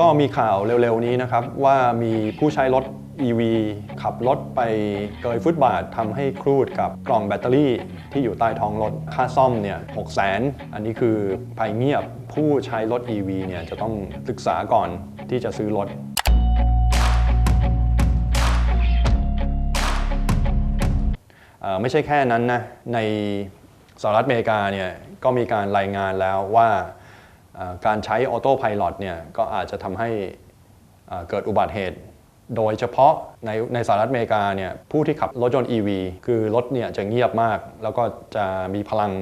ก็มีข่าวเร็วๆนี้นะครับ ว่ามีผู้ใช้รถ EV ขับรถไปเกยฟุตบาททำให้ครูดกับกล่องแบตเตอรี่ที่อยู่ใต้ท้องรถ ค่าซ่อมเนี่ย6 0 0 0 0 0อันนี้คือภัยเงียบผู้ใช้รถ EV เนี่ยจะต้องศึกษาก่อนที่จะซื้อรถไม่ใช่แค่นั้นนะในสหรัฐอเมริกาเนี่ยก็มีการรายงานแล้วว่า การใช้ออโต้พาย t เนี่ยก็อาจจะทำให้เกิดอุบัติเหตุ โดยเฉพาะในในสหรัฐอเมริกาเนี่ยผู้ที่ขับรถยนต์ EV คือรถเนี่ยจะเงียบมาก แล้วก็จะมีพลัง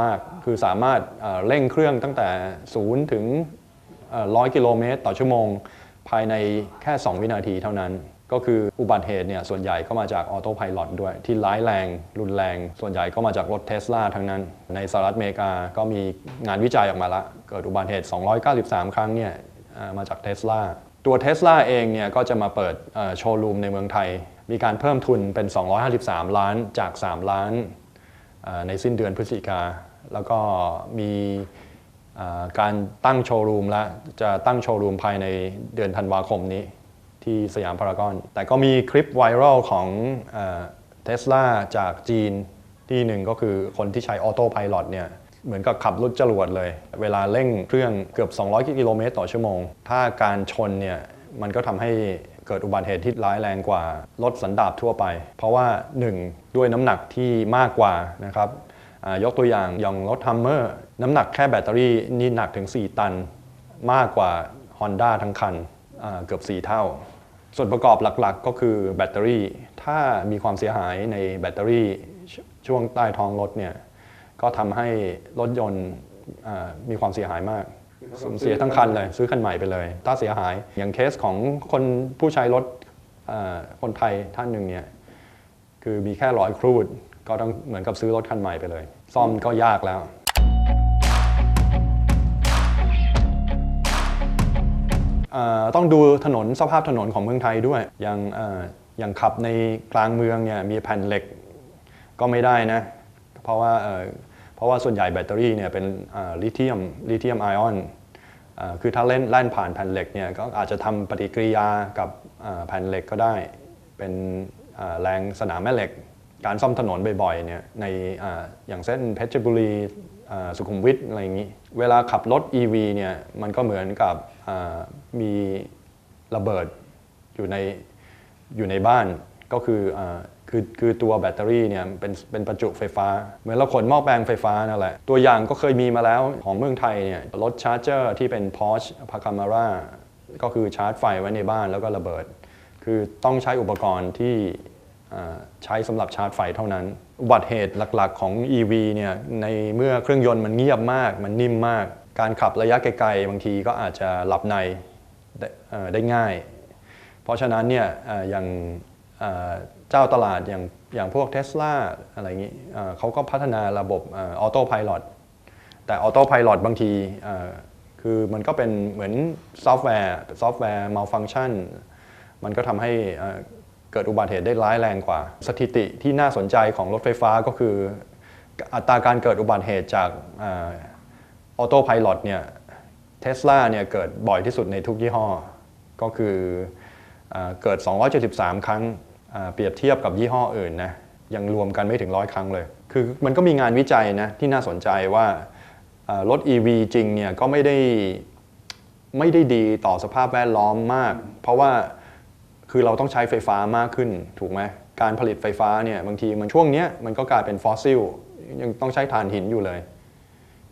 มาก คือสามารถเร่งเครื่องตั้งแต่ 0 ถึงเอ่อ100 กิโลเมตรต่อชั่วโมง ภายในแค่ 2 วินาทีเท่านั้น ก็คืออุบัติเหตุเนี่ยส่วนใหญ่ก็มาจากออโต้พาย t ด้วย ที่ร้ายแรง รุนแรง ส่วนใหญ่ก็มาจากรถเทสลาทั้งนั้น ในสหรัฐอเมริกาก็มีงานวิจัยออกมาละ เกิดอุบัติเหตุ 293 ครั้งเนี่ยมาจากเทสลาตัวเทสลาเองเนี่ยก็จะมาเปิดโชว์รูมในเมืองไทย มีการเพิ่มทุนเป็น 253 ล้านจาก 3 ล้านในสิ้นเดือนพฤศจิกา แล้วก็มีการตั้งโชว์รูมแล้วจะตั้งโชว์รูมภายในเดือนธันวาคมนี้ ที่สยามพารากอน แต่ก็มีคลิปไวรัลของเทสลาจากจีนที่หนึ่งก็คือคนที่ใช้ออโต้พาย t เนี่ยเหมือนกับขับรถจรวดเลย เวลาเร่งเครื่องเกือบ 200 กิโลเมตรต่อชั่วโมง ถ้าการชนเนี่ยมันก็ทำให้เกิดอุบัติเหตุที่ร้ายแรงกว่ารถสันดาปทั่วไป เพราะว่า 1 ด้วยน้ำหนักที่มากกว่านะครับยกตัวอย่างอย่างรถฮัมเมอร์น้ำหนักแค่แบตเตอรี่นี่หนักถึง 4 ตัน มากกว่า Honda ทั้งคันเกือบ 4 เท่า ส่วนประกอบหลักๆ ก็คือแบตเตอรี่ ถ้ามีความเสียหายในแบตเตอรี่ช่วงใต้ท้องรถเนี่ยก็ทำให้รถยนต์มีความเสียหายมากสูญเสียทั้งคันเลย ซื้อคันใหม่ไปเลย ถ้าเสียหายอย่างเคสของคนผู้ใช้รถคนไทยท่านหนึ่งเนี่ยคือมีแค่ร้อยครูด ก็ต้องเหมือนกับซื้อรถคันใหม่ไปเลย ซ่อมก็ยากแล้ว ต้องดูถนนสภาพถนนของเมืองไทยด้วย อย่างอย่างขับในกลางเมืองเนี่ยมีแผ่นเหล็กก็ไม่ได้นะ เพราะว่าเพราะว่าส่วนใหญ่แบตเตอรี่เนี่ยเป็นลิเธียมลิเธียมไอออนคือถ้าเล่นแล่นผ่านแผ่นเหล็กเนี่ยก็อาจจะทำปฏิกิริยากับแผ่นเหล็กก็ได้ เป็นแรงสนามแม่เหล็ก การซ่อมถนนบ่อยๆเนี่ยในออย่างเส้นเพชรบุรีสุขุมวิทอะไรอย่างนี้ เวลาขับรถ EV เนี่ยมันก็เหมือนกับมีระเบิดอยู่ในอยู่ในบ้านก็คืออคือคือตัวแบตเตอรี่เนี่ยเป็นเป็นประจุไฟฟ้า เหมือนเราขนหม้อแปลงไฟฟ้านั่นแหละ ตัวอย่างก็เคยมีมาแล้วของเมืองไทยเนี่ยรถชาร์จเจอร์ที่เป็น Porsche Panamera ก็คือชาร์จไฟไว้ในบ้านแล้วก็ระเบิด คือต้องใช้อุปกรณ์ที่ ใช้สำหรับชาร์จไฟเท่านั้นอุบัติเหตุหลักๆของ EV เนี่ยในเมื่อเครื่องยนต์มันเงียบมาก มันนิ่มมาก การขับระยะไกลๆ บางทีก็อาจจะหลับในได้ไดง่าย เพราะฉะนั้นเนี่ยอย่างเจ้าตลาดอย่างอย่างพวกเท s l a อะไรอย่างนี้เขาก็พัฒนาระบบออโต้พาย t แต่ออโต้พาย t บางทีคือมันก็เป็นเหมือนซอฟต์แวร์ซอฟต์แวร์ malfunction มันก็ทำให้ เกิดอุบัติเหตุได้ร้ายแรงกว่า สถิติที่น่าสนใจของรถไฟฟ้าก็คือ อัตราการเกิดอุบัติเหตุจากออโต้พาย t เนี่ยเทสลาเนี่ยเกิดบ่อยที่สุดในทุกยี่ห้อ ก็คือเอเกิด 273 ครั้งเปรียบเทียบกับยี่ห้ออื่นนะยังรวมกันไม่ถึงร้อยครั้งเลย คือมันก็มีงานวิจัยนะที่น่าสนใจว่าเอ่อรถ EV จริงเนี่ยก็ไม่ได้ไม่ได้ดีต่อสภาพแวดล้อมมาก เพราะว่า คือเราต้องใช้ไฟฟ้ามากขึ้นถูกไหมการผลิตไฟฟ้าเนี่ยบางทีมันช่วงนี้มันก็กลายเป็นฟอสซิลยังต้องใช้ถ่านหินอยู่เลย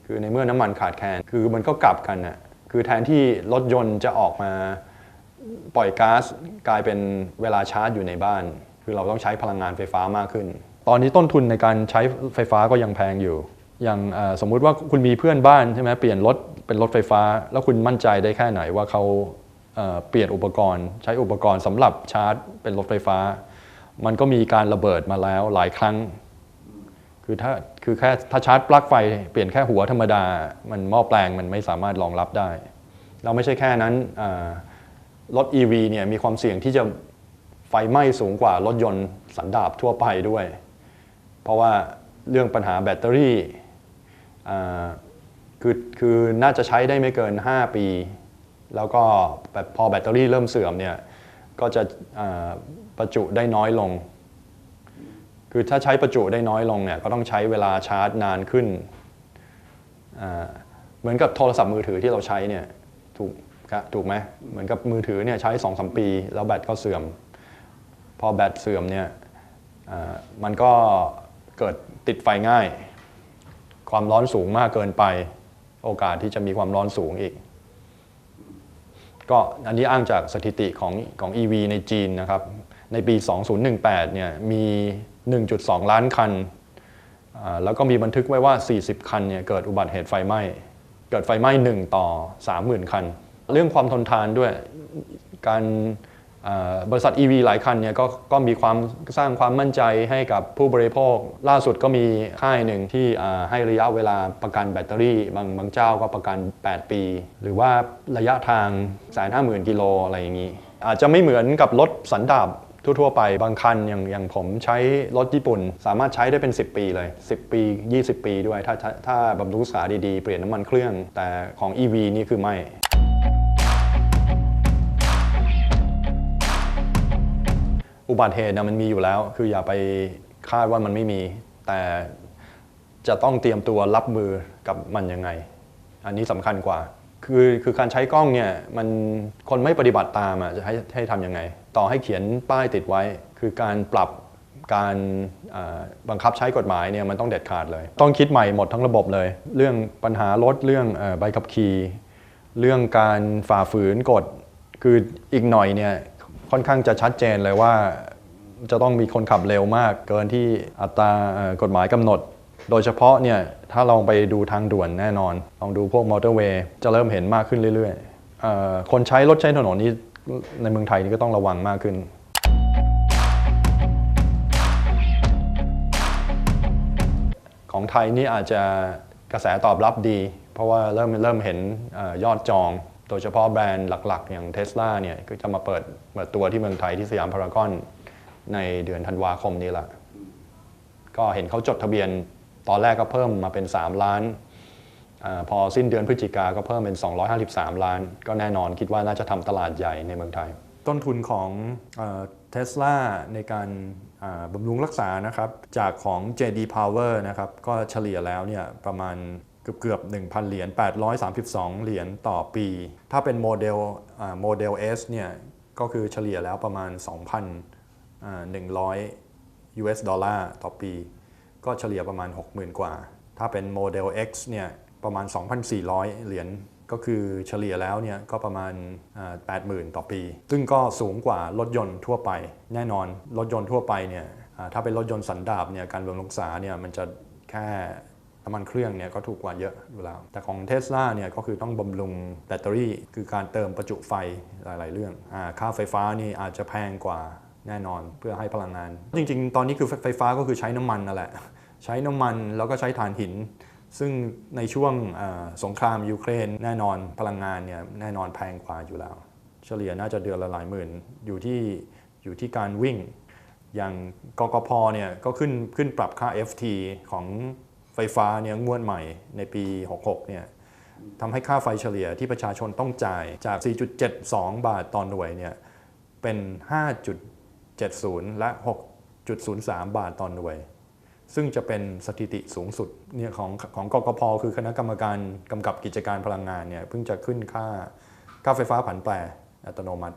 คือในเมื่อน้ำมันขาดแคลนคือมันก็กลับกันน่ะคือแทนที่รถยนต์จะออกมาปล่อยก๊าซกลายเป็นเวลาชาร์จอยู่ในบ้าน คือเราต้องใช้พลังงานไฟฟ้ามากขึ้น ตอนนี้ต้นทุนในการใช้ไฟฟ้าก็ยังแพงอยู่ อย่างสมมุติว่าคุณมีเพื่อนบ้านใช่ไหมเปลี่ยนรถเป็นรถไฟฟ้า แล้วคุณมั่นใจได้แค่ไหนว่าเขา เปลี่ยนอุปกรณ์ใช้อุปกรณ์สำหรับชาร์จเป็นรถไฟฟ้า มันก็มีการระเบิดมาแล้วหลายครั้ง คือถ้าคือแค่ถ้าชาร์จปลั๊กไฟเปลี่ยนแค่หัวธรรมดา มันหม้อแปลงมันไม่สามารถรองรับได้ เราไม่ใช่แค่นั้นรถ EV เนี่ยมีความเสี่ยงที่จะไฟไหม้สูงกว่ารถยนต์สันดาปทั่วไปด้วย เพราะว่าเรื่องปัญหาแบตเตอรี่คือคือน่าจะใช้ได้ไม่เกิน 5 ปี แล้วก็พอแบตเตอรี่เริ่มเสื่อมเนี่ยก็จะประจุได้น้อยลง คือถ้าใช้ประจุได้น้อยลงเนี่ยก็ต้องใช้เวลาชาร์จนานขึ้น เหมือนกับโทรศัพท์มือถือที่เราใช้เนี่ยถูกถูกไหมเหมือนกับมือถือเนี่ยใช้2องสมปี แล้วแบตก็เสื่อม พอแบตเสื่อมเนี่ยมันก็เกิดติดไฟง่าย ความร้อนสูงมากเกินไป โอกาสที่จะมีความร้อนสูงอีก ก็อันนี้อ้างจากสถิติของของ EV ในจีนนะครับ ในปี 2018 เนี่ยมี 1.2 ล้านคัน แล้วก็มีบันทึกไว้ว่า 40 คันเนี่ยเกิดอุบัติเหตุไฟไหม้ เกิดไฟไหม้ 1 ต่อ 30,000 คัน เรื่องความทนทานด้วยการ บริษัท EV หลายคันเนี่ยก็ก็มีความสร้างความมั่นใจให้กับผู้บริโภค ล่าสุดก็มีค่ายหนึ่งที่ให้ระยะเวลาประกันแบตเตอรี่ บางบางเจ้าก็ประกัน 8 ปี หรือว่าระยะทาง150,000กิโลอะไรอย่างนี้ อาจจะไม่เหมือนกับรถสันดาปทั่วๆไปบางคันอย่างอย่างผมใช้รถญี่ปุ่น สามารถใช้ได้เป็น 10 ปีเลย 10 ปี 20 ปีด้วย ถ้าถ้าถ้าบำรุงรักษาดีๆ เปลี่ยนน้ำมันเครื่อง แต่ของ EV นี่คือไม่ อุบัติเหตุนะมันมีอยู่แล้ว คืออย่าไปคาดว่ามันไม่มี แต่จะต้องเตรียมตัวรับมือกับมันยังไง อันนี้สำคัญกว่า คือคือการใช้กล้องเนี่ยมันคนไม่ปฏิบัติตามอะจะให้ให้ทำยังไง ต่อให้เขียนป้ายติดไว้ คือการปรับการบังคับใช้กฎหมายเนี่ยมันต้องเด็ดขาดเลย ต้องคิดใหม่หมดทั้งระบบเลย เรื่องปัญหารถเรื่องอใบขับขี่เรื่องการฝ่าฝืนกฎคืออีกหน่อยเนี่ย ค่อนข้างจะชัดเจนเลยว่า จะต้องมีคนขับเร็วมาก เกินที่อัตรากฎหมายกำหนด โดยเฉพาะเนี่ยถ้าลองไปดูทางด่วนแน่นอน ลองดูพวกมอเตอร์เวย์จะเริ่มเห็นมากขึ้นเรื่อยๆอคนใช้รถใช้ถนนนี่ในเมืองไทยนี่ก็ต้องระวังมากขึ้นของไทยนี่อาจจะกระแสตอบรับดี เพราะว่าเริ่มเริ่มเห็นอยอดจอง ดยเฉพาะแบรนด์หลัก ๆ อย่างเท s l a เนี่ยก็จะมาเปิดเปิดตัวที่เมืองไทยที่สยามพารากอนในเดือนธันวาคมนี้แหละ ก็เห็นเขาจดทะเบียนตอนแรกก็เพิ่มมาเป็น 3 ล้านอพอสิ้นเดือนพฤศจิกาก็เพิ่มเป็น 253 ล้าน ก็แน่นอนคิดว่าน่าจะทำตลาดใหญ่ในเมืองไทย ต้นทุนของเทสลาในการบำรุงรักษานะครับจากของ JD Power นะครับก็เฉลี่ยแล้วเนี่ยประมาณ เกือบเกือบ1,000 เหรียญ 832 เหรียญต่อปี ถ้าเป็นโมเดลโมเดล S เนี่ย ก็คือเฉลี่ยแล้วประมาณ 2,100 US ดอลลาร์ต่อปี ก็เฉลี่ยประมาณ 60,000 กว่า ถ้าเป็นโมเดล X เนี่ย ประมาณ 2,400 เหรียญ ก็คือเฉลี่ยแล้วเนี่ย ก็ประมาณ 80,000 ต่อปี ซึ่งก็สูงกว่ารถยนต์ทั่วไป แน่นอนรถยนต์ทั่วไปเนี่ย ถ้าเป็นรถยนต์สันดาปเนี่ย การบำรุงรักษาเนี่ย มันจะแค่ น้ำมันเครื่องเนี่ยก็ถูกกว่าเยอะอยู่แล้ว แต่ของเท s l a เนี่ยก็คือต้องบำรุงแบตเตอรี่ คือการเติมประจุไฟหลาย ๆ เรื่องอค่าไฟฟ้านี่อาจจะแพงกว่าแน่นอนเพื่อให้พลังงาน จริง ๆ ตอนนี้คือไฟฟ้าก็คือใช้น้ำมันนั่นแหละ ใช้น้ำมันแล้วก็ใช้ถ่านหิน ซึ่งในช่วงสงครามยูเครนแน่นอนพลังงานเนี่ยแน่นอนแพงกว่าอยู่แล้ว เฉลี่ยน่าจะเดือนละหลายหมื่นอยู่ที่อยู่ที่การวิ่ง อย่างกกพเนี่ยก็ขึ้นขึ้นปรับค่า FT ของ ไฟฟ้าเนี่ยงวดใหม่ในปี 66 เนี่ยทำให้ค่าไฟเฉลี่ยที่ประชาชนต้องจ่ายจาก 4.72 บาทต่อหน่วยเนี่ยเป็น 5.70 และ 6.03 บาทต่อหน่วย ซึ่งจะเป็นสถิติสูงสุดเนี่ยของของกกพคือคณะกรรมการกำกับกิจการพลังงานเนี่ยเพิ่งจะขึ้นค่าค่าไฟฟ้าผันแปรอัตโนมัติ